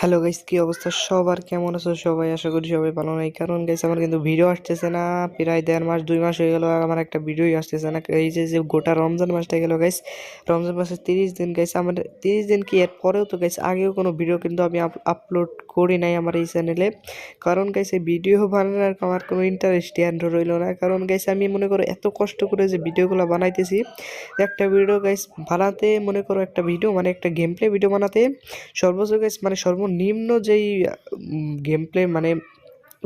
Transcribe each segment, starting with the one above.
Hello guys কি অবস্থা? সবার কেমন আছো? সবাই আশা করি সবাই ভালো নাই। কারণ গাইস আমার কিন্তু ভিডিও আসতেছে না। প্রায় দেড় মাস, দুই মাস হয়ে গেল আমার একটা ভিডিওই আসতেছে না। এই যে যে গোটা রমজান মাসটা গেল গাইস রমজান মাসের তিরিশ দিন গাইস আমার তিরিশ দিন কি এর পরেও তো গাইস আগেও কোনো ভিডিও কিন্তু আমি আপলোড করি নাই আমার এই চ্যানেলে কারণ গাইস এই ভিডিও বানানোর আমার কোনো ইন্টারেস্টই আর রইল না। কারণ গাইস আমি মনে করো এত কষ্ট করে যে ভিডিওগুলো বানাইতেছি। একটা ভিডিও গাইস বানাতে মনে করো একটা ভিডিও মানে একটা গেম প্লে ভিডিও বানাতে। সর্বোচ্চ গাইস মানে সর্বনিম্ন যেই গেম প্লে মানে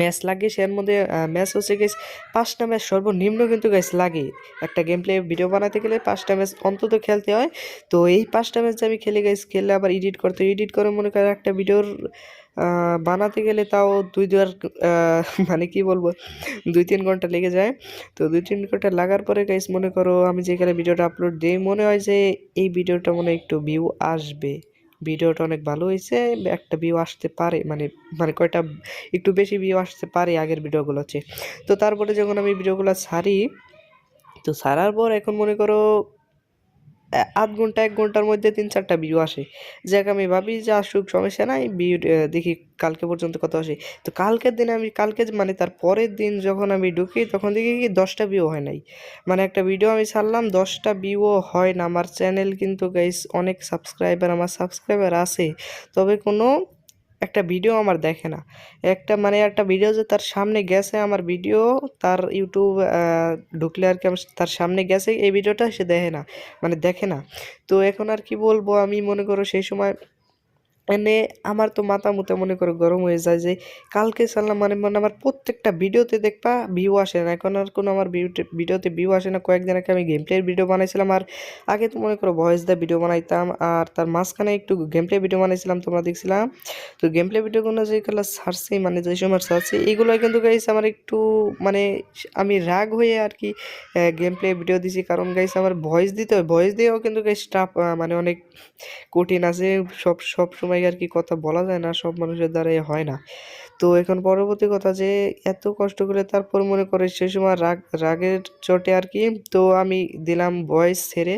ম্যাচ লাগে, সের মধ্যে ম্যাচ হচ্ছে গেস পাঁচটা ম্যাচ সর্বনিম্ন কিন্তু গাইস লাগে একটা গেম প্লে ভিডিও বানাতে গেলে পাঁচটা ম্যাচ অন্তত খেলতে হয়। তো এই পাঁচটা ম্যাচ আমি খেলে গাইস খেলে আবার এডিট করতে এডিট করে মনে করে একটা ভিডিওর বানাতে গেলে তাও দুই দুয়ার মানে কি বলব, দুই, তিন ঘণ্টা লেগে যায়। তো দুই, তিন ঘণ্টা লাগার পরে গাইস মনে করো আমি যেখানে ভিডিওটা আপলোড দিই, মনে হয় যে এই ভিডিওটা মনে একটু ভিউ আসবে। ভিডিওটা অনেক ভালো হয়েছে, একটা ভিউ আসতে পারে মানে মানে কয়টা, একটু বেশি ভিউ আসতে পারে আগের ভিডিওগুলো হচ্ছে। তো তারপরে যখন আমি ভিডিওগুলো ছাড়ি, তো সারার পর এখন মনে করো আধ ঘণ্টা, এক ঘণ্টার মধ্যে তিন, চারটা ভিউ আসে। যাকে আমি ভাবি যে আসুক, সমস্যা নাই ভিউ দেখি কালকে পর্যন্ত কত আসে। তো কালকের দিনে আমি, কালকে মানে তার পরের দিন যখন আমি ঢুকি, তখন দেখি কি দশটা ভিউ হয় নাই। মানে একটা ভিডিও আমি ছাড়লাম, দশটা ভিউও হয় না। আমার চ্যানেল কিন্তু গাইস অনেক সাবস্ক্রাইবার আমার সাবস্ক্রাইবার আছে। তবে কোনো একটা ভিডিও আমার দেখে না। একটা মানে একটা ভিডিও যে তার সামনে গেছে আমার ভিডিও তার ইউটিউব ঢুকলে আর কি তার সামনে গেছে, এই ভিডিওটা সে দেখে না মানে দেখে না। তো এখন আর কি বলব, আমি মনে করো সেই সময় মানে আমার তো মাথা মুতে মনে করো গরম হয়ে যায় যে কালকে সারলাম মানে মানে আমার প্রত্যেকটা ভিডিওতে দেখবা ভিউ আসে না। এখন আর কোনো আমার ভিডিওতে ভিউ আসে না। কয়েকদিন আগে আমি গেম প্লের ভিডিও বানাইছিলাম আর আগে তো মনে করো ভয়েস দা ভিডিও বানাইতাম আর তার মাঝখানে একটু গেম প্লে ভিডিও বানাইছিলাম, তোমরা দেখছিলাম তো গেম প্লে ভিডিওগুলো যেগুলো ছাড়ছি মানে যে সময় ছাড়ছি এইগুলো কিন্তু গাইছে আমার একটু মানে আমি রাগ হয়ে আর কি গেম প্লে ভিডিও দিছি। কারণ গাইছে আমার ভয়েস দিতে হয় ভয়েস দিয়েও কিন্তু গাইস স্টাফ মানে অনেক কঠিন আছে। সব সব সময় আর কি কথা বলা যায় না, সব মানুষের দ্বারাই হয় না। তো এখন পরবর্তী কথা যে, এত কষ্ট করে তারপর মনে করে সে সময় রাগ, রাগের চটে আর কি, তো আমি দিলাম ভয়েস ছেড়ে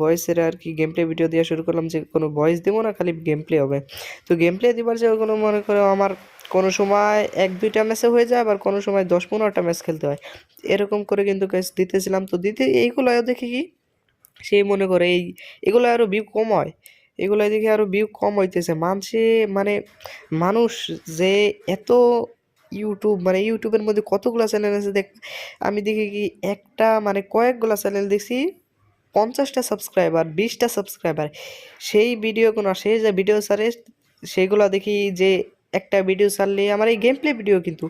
ভয়েস ছেড়ে আর কি গেম প্লে ভিডিও দেওয়া শুরু করলাম যে, কোনো ভয়েস দেবো না, খালি গেম প্লে হবে। তো গেম প্লে দেবার যে কোনো মনে করো আমার কোনো সময় এক, দুইটা ম্যাচে হয়ে যায়, আবার কোনো সময় দশ, পনেরোটা ম্যাচ খেলতে হয়। এরকম করে কিন্তু গ্যাস দিতেছিলাম। তো দিতে, এইগুলো দেখি কি সেই মনে করে এই, এগুলো আরও ভিউ কম হয়। এগুলো দেখে আরও ভিউ কম হইতেছে। মানুষে মানে মানুষ যে এত ইউটিউব মানে ইউটিউবের মধ্যে কতগুলো চ্যানেল আছে দেখ, আমি দেখি কি একটা মানে কয়েকগুলো চ্যানেল দেখছি, পঞ্চাশটা সাবস্ক্রাইবার বিশটা সাবস্ক্রাইবার সেই ভিডিওগুলো সেই যে ভিডিও সারে, সেইগুলো দেখি যে একটা ভিডিও ছাড়লে, আমার এই গেম প্লে ভিডিও কিন্তু,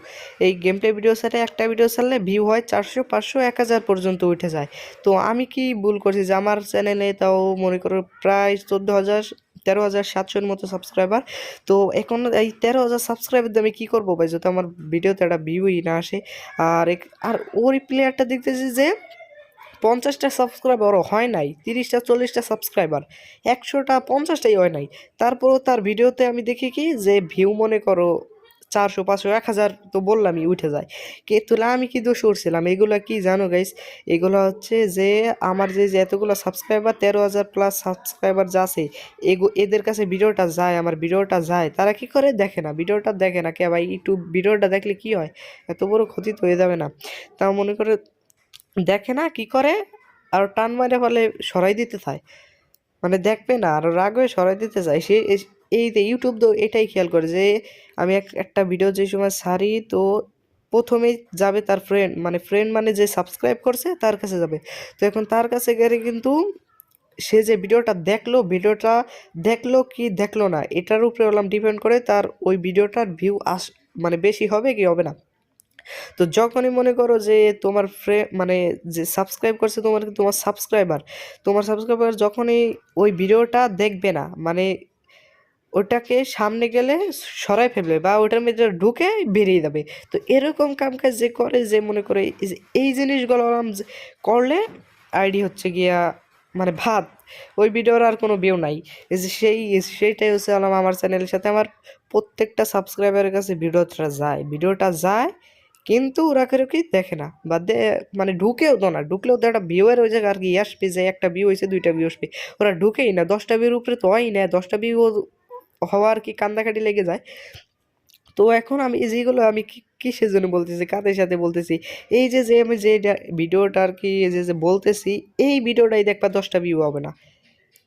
এই গেম প্লে ভিডিও ছাড়ে একটা ভিডিও ছাড়লে ভিউ হয় চারশো, পাঁচশো, এক হাজার পর্যন্ত উঠে যায়। তো আমি কি ভুল করছি যে আমার চ্যানেলে তাও মনে করো প্রায় চোদ্দ হাজার, তেরো হাজার সাতশোর মতো সাবস্ক্রাইবার তো এখন এই তেরো হাজার সাবস্ক্রাইবার আমি কী করব ভাই? যত আমার ভিডিওতে একটা ভিউই না আসে, আর আর ওই প্লেয়ারটা দেখতেছি যে পঞ্চাশটা সাবস্ক্রাইবারও হয় নাই, তিরিশটা, চল্লিশটা সাবস্ক্রাইবার একশোটা, পঞ্চাশটাই হয় নাই। তারপরও তার ভিডিওতে আমি দেখি কি যে ভিউ মনে করো চারশো, পাঁচশো, এক হাজার তো বললামই উঠে যায়। কে তুলে আমি কি দোষ করছিলাম এগুলো কি জানো গাইস এগুলো হচ্ছে যে আমার যে যে এতগুলো সাবস্ক্রাইবার তেরো হাজার প্লাস সাবস্ক্রাইবার যা আছে, এগো, এদের কাছে ভিডিওটা যায়, আমার ভিডিওটা যায়, তারা কি করে? দেখে না ভিডিওটা দেখে না, কে ভাই? একটু ভিডিওটা দেখলে কি হয়? এত বড় ক্ষতি তো হয়ে যাবে না। তাও মনে করে দেখে না কি করে? আর টান মারে ফলে সরাই দিতে চায়। মানে দেখবে না, আর রাগ হয়ে সরাই দিতে চায়। সে এই ইউটিউব তো এটাই খেয়াল করে যে, আমি এক, একটা ভিডিও যে সময় সারি তো প্রথমেই যাবে তার ফ্রেন্ড মানে ফ্রেন্ড মানে যে সাবস্ক্রাইব করছে তার কাছে যাবে। তো এখন তার কাছে গেলে কিন্তু সে যে ভিডিওটা দেখল ভিডিওটা দেখল কি দেখল না, এটার উপরে বললাম ডিপেন্ড করে তার ওই ভিডিওটার ভিউ আস মানে বেশি হবে কি হবে না। তো যখনই মনে করো যে তোমার ফ্রে মানে যে সাবস্ক্রাইব করছে তোমার তোমার সাবস্ক্রাইবার তোমার সাবস্ক্রাইবার যখনই ওই ভিডিওটা দেখবে না মানে ওটাকে সামনে গেলে সরাই ফেলবে বা ওটার মধ্যে ঢুকে বেরিয়ে যাবে। তো এরকম কাম কাজ যে করে, যে মনে করে এই জিনিসগুলো করলে আইডি হচ্ছে গিয়া মানে ভাত। ওই ভিডিওর আর কোনো ভিউ নাই। সেই, সেইটাই হচ্ছে আমার চ্যানেলের সাথে আমার প্রত্যেকটা সাবস্ক্রাইবারের কাছে ভিডিওটা যায় ভিডিওটা যায় কিন্তু ওরা কেউ কি দেখে না। বা দে মানে ঢুকেও তো না। ঢুকলেও তো একটা ভিউয়ের ওই জায়গায় আর কি আসবে যে একটা ভিউ হয়েছে দুইটা ভিউ আসবে ওরা ঢুকেই না। দশটা ভিউর উপরে তো হয় না। দশটা ভিউ হওয়া আর কি কান্দাকাটি লেগে যায়। তো এখন আমি যেগুলো আমি কিসের জন্য বলতেছি? কাদের সাথে বলতেছি? এই যে যে আমি যে ভিডিওটা আর কি যে যে বলতেছি, এই ভিডিওটাই দেখবা দশটা ভিউ হবে না।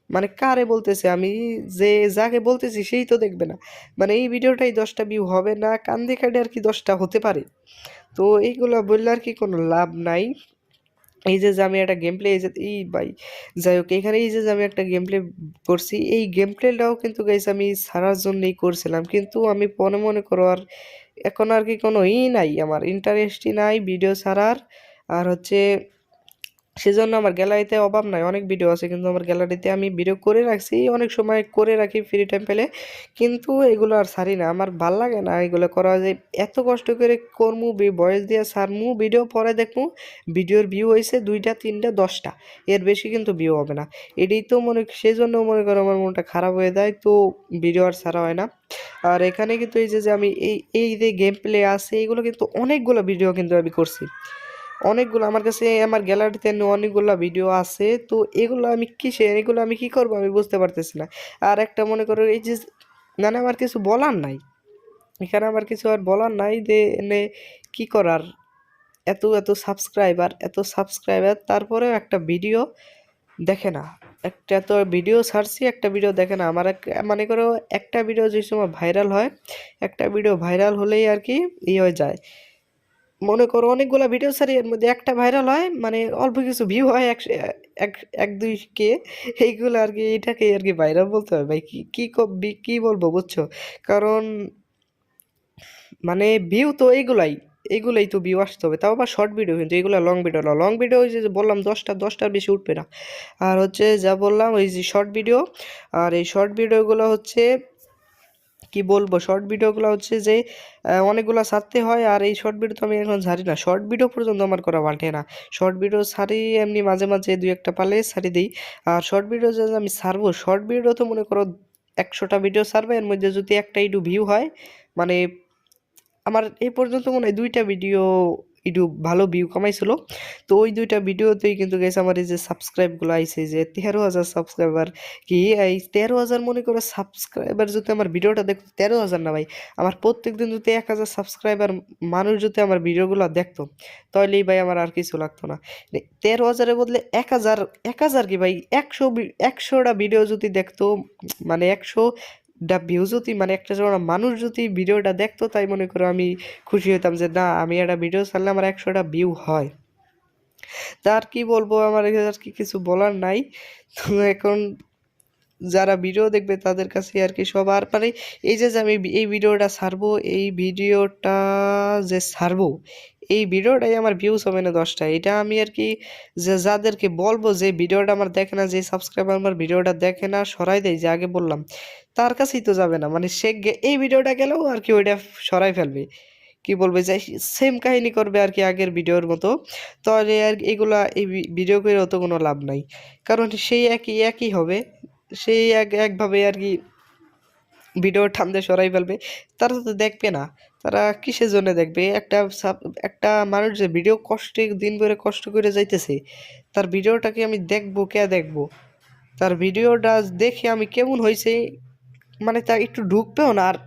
মানে কারে বলতেছে? আমি যে যাকে বলতেছি সেই তো দেখবে না। মানে এই ভিডিওটাই দশটা ভিউ হবে না কান্দে কাটে আর কি দশটা হতে পারে? তো এইগুলো বললে আর কি কোনো লাভ নাই। এই যে আমি একটা গেম প্লে এই যে এই ভাই, যাই হোক, এখানে এই যে আমি একটা গেম প্লে করছি, এই গেম প্লেটাও কিন্তু গাইস আমি সারার জন্যই করছিলাম। কিন্তু আমি মনে মনে করো আর এখন আর কি কোনো ই নাই আমার ইন্টারেস্টই নাই ভিডিও ছাড়ার। আর হচ্ছে সেজন্য আমার গ্যালারিতে অভাব নাই, অনেক ভিডিও আছে, কিন্তু আমার গ্যালারিতে আমি ভিডিও করে রাখছি, অনেক সময় করে রাখি ফ্রি টাইম পেলে, কিন্তু এগুলো আর ছাড়ি না। আমার ভালো লাগে না এগুলো করা যে এত কষ্ট করে করমু বয়স দিয়ে সারমু ভিডিও পরে দেখমু ভিডিওর ভিউ হয়েছে দুইটা, তিনটা, দশটা, এর বেশি কিন্তু ভিউ হবে না। এটাই তো মনে সেই জন্য মনে করো আমার মনটা খারাপ হয়ে যায়, তো ভিডিও আর ছাড়া হয় না। আর এখানে কিন্তু এই যে আমি এই এই যে গেম প্লে আছে, এগুলো কিন্তু অনেকগুলো ভিডিও কিন্তু আমি করছি। অনেকগুলো আমার কাছে আমার গ্যালারিতে অনেকগুলো ভিডিও আছে, তো এগুলো আমি কিসে এগুলো আমি কি করব আমি বুঝতে পারতেছি না। আর একটা মনে করো, এই যে মানে আমার কিছু বলার নাই। এখানে আমার কিছু আর বলার নাই যে এনে কি করার। এত এত সাবস্ক্রাইবার এত সাবস্ক্রাইবার তারপরেও একটা ভিডিও দেখে না। একটা তো ভিডিও ছাড়ছি, একটা ভিডিও দেখে না। আমার এক, মনে করো, একটা ভিডিও যে সময় ভাইরাল হয়, একটা ভিডিও ভাইরাল হলেই আর কি ই হয়ে যায়। মনে করো অনেকগুলো ভিডিও ছাড়ি এর মধ্যে একটা ভাইরাল হয় মানে অল্প কিছু ভিউ হয় এক এক দুই কে। এইগুলো আর কি, এটাকে আর কি ভাইরাল বলতে হবে ভাই। কি কি বলব বুঝছ? কারণ মানে ভিউ তো এইগুলাই এগুলোই তো ভিউ আসতে হবে। তাও আবার শর্ট ভিডিও কিন্তু এগুলো লং ভিডিও না। লং ভিডিও ওই যে বললাম দশটা, দশটার বেশি উঠবে না। আর হচ্ছে যা বললাম, ওই যে শর্ট ভিডিও আর এই শর্ট ভিডিওগুলো হচ্ছে কি বলব? শর্ট ভিডিওগুলো হচ্ছে যে অনেকগুলো ছাড়তে হয় আর এই শর্ট ভিডিও তো আমি এখন ছাড়ি না। শর্ট ভিডিও পর্যন্ত আমার করা পাল্টে না। শর্ট ভিডিও ছাড়ি, এমনি মাঝে মাঝে দুই একটা পালে ছাড়ি দিই। আর শর্ট ভিডিও যে আমি ছাড়বো শর্ট ভিডিও তো মনে করো একশোটা ভিডিও ছাড়বে, এর মধ্যে যদি একটা একটু ভিউ হয় মানে আমার এই পর্যন্ত মনে হয় দুইটা ভিডিও একটু ভালো ভিউ কামাইছিল। তো ওই দুইটা ভিডিওতেই কিন্তু গেছে আমার এই যে সাবস্ক্রাইবগুলো আইছে, যে তেরো হাজার সাবস্ক্রাইবার কি? এই তেরো হাজার মনে করো সাবস্ক্রাইবার যদি আমার ভিডিওটা দেখতো তেরো হাজার না ভাই, আমার প্রত্যেক দিন যদি এক হাজার সাবস্ক্রাইবার মানুষ যদি আমার ভিডিওগুলো দেখতো তাহলেই ভাই আমার আর কিছু লাগতো না। তেরো হাজারের বদলে এক হাজার এক হাজার কি ভাই? একশো একশোটা ভিডিও যদি দেখতো মানে একশো ডা ভিউ যদি মানে একটা জন মানুষ যদি ভিডিওটা দেখতো, তাই মনে করো আমি খুশি হতাম যে, না, আমি একটা ভিডিও ছাড়লে আমার একশোটা ভিউ হয়। তার কি বলব, আমার আর কি কিছু বলার নাই। তো এখন যারা ভিডিও দেখবে, তাদের কাছে আর কি সবার মানে এই যে আমি এই ভিডিওটা ছাড়বো, এই ভিডিওটা যে ছাড়বো এই ভিডিওটাই আমার ভিউজ হবে না দশটা। এটা আমি আর কি যে যাদেরকে বলব যে ভিডিওটা আমার দেখে না, যে সাবস্ক্রাইবার আমার ভিডিওটা দেখে না, সরাই দেয়, যে আগে বললাম। তার কাছেই তো যাবে না। মানে সে এই ভিডিওটা গেলেও আর কি ওইটা সরাই ফেলবে। কি বলবে যে সেম কাহিনী করবে আর কি আগের ভিডিওর মতো। তাহলে আর এগুলা এই ভিডিও করে অত কোনো লাভ নাই। কারণ সেই একই একই হবে। সেই এক একভাবে আর কি ভিডিও ঠান্ডা সরাই ফেলবে। তারা তো দেখবে না। তারা কিসের জন্য দেখবে? একটা একটা মানুষ যে ভিডিও কষ্টে, দিন ভরে কষ্ট করে যাইতেছে, তার ভিডিওটাকে আমি দেখব, কে দেখব? তার ভিডিওটা দেখে আমি কেমন হয়েছে মানে তা একটু ঢুকবেও না, আর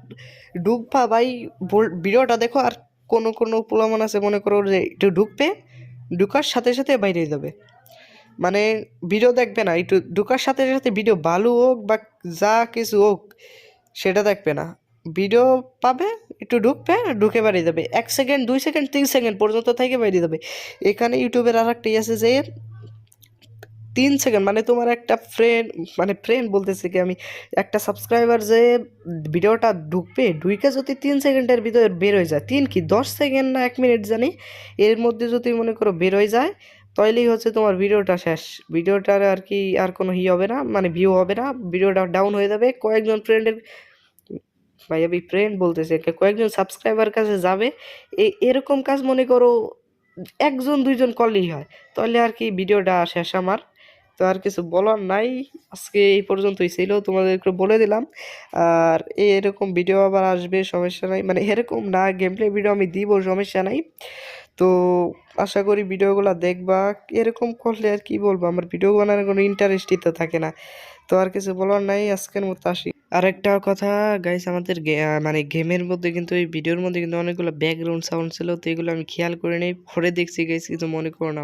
ঢুকবা ভাই ভিডিওটা দেখো, আর কোনো কোনো পোলামান আছে, মনে করো যে একটু ঢুকবে, ঢুকার সাথে সাথে বাইরে যাবে। মানে ভিডিও দেখবে না, একটু ঢুকার সাথে সাথে ভিডিও ভালো হোক বা যা কিছু হোক, সেটা দেখবে না। ভিডিও পাবে একটু ঢুকবে, ঢুকে বেরিয়ে যাবে। এক সেকেন্ড দুই সেকেন্ড তিন সেকেন্ড পর্যন্ত থেকে বেরিয়ে যাবে। এখানে ইউটিউবের আর একটা আছে যে, তিন সেকেন্ড মানে তোমার একটা ফ্রেন্ড মানে ফ্রেন্ড বলতেছে কি আমি, একটা সাবস্ক্রাইবার যে ভিডিওটা ঢুকবে, ঢুকে যদি তিন সেকেন্ডের ভিতরে বের হয়ে যায়, তিন কি দশ সেকেন্ড না এক মিনিট জানি, এর মধ্যে যদি মনে করো বের হয়ে যায়, তাইলেই হচ্ছে তোমার ভিডিওটা শেষ। ভিডিওটার আর কি আর কোনো ই হবে না মানে ভিউ হবে না, ভিডিওটা ডাউন হয়ে যাবে, কয়েকজন ফ্রেন্ডের ভাই আমি ফ্রেন্ড বলতেছি কয়েকজন সাবস্ক্রাইবার কাছে যাবে এরকম কাজ মনে করো একজন, দুইজন করলেই হয়। তাহলে আর কি ভিডিওটা শেষ আমার। তো আর কিছু বলার নাই, আজকে এই পর্যন্তই ছিল, তোমাদের একটু বলে দিলাম। আর এরকম ভিডিও আবার আসবে, সমস্যা নাই। মানে এরকম না গেম প্লে ভিডিও আমি দিব, সমস্যা নাই। তো আশা করি ভিডিওগুলো দেখবা, এরকম করলে আর কি বলব, আমার ভিডিও বানানোর কোনো ইন্টারেস্টই তো থাকে না। তো আর কিছু বলার নাই, আজকের মতো আসি। আর একটা কথা গাইস আমাদের মানে গেমের মধ্যে কিন্তু, এই ভিডিওর মধ্যে কিন্তু অনেকগুলো ব্যাকগ্রাউন্ড সাউন্ড ছিল, তো এগুলো আমি খেয়াল করে নেই, পরে দেখছি গাইস কিন্তু মনে করো না।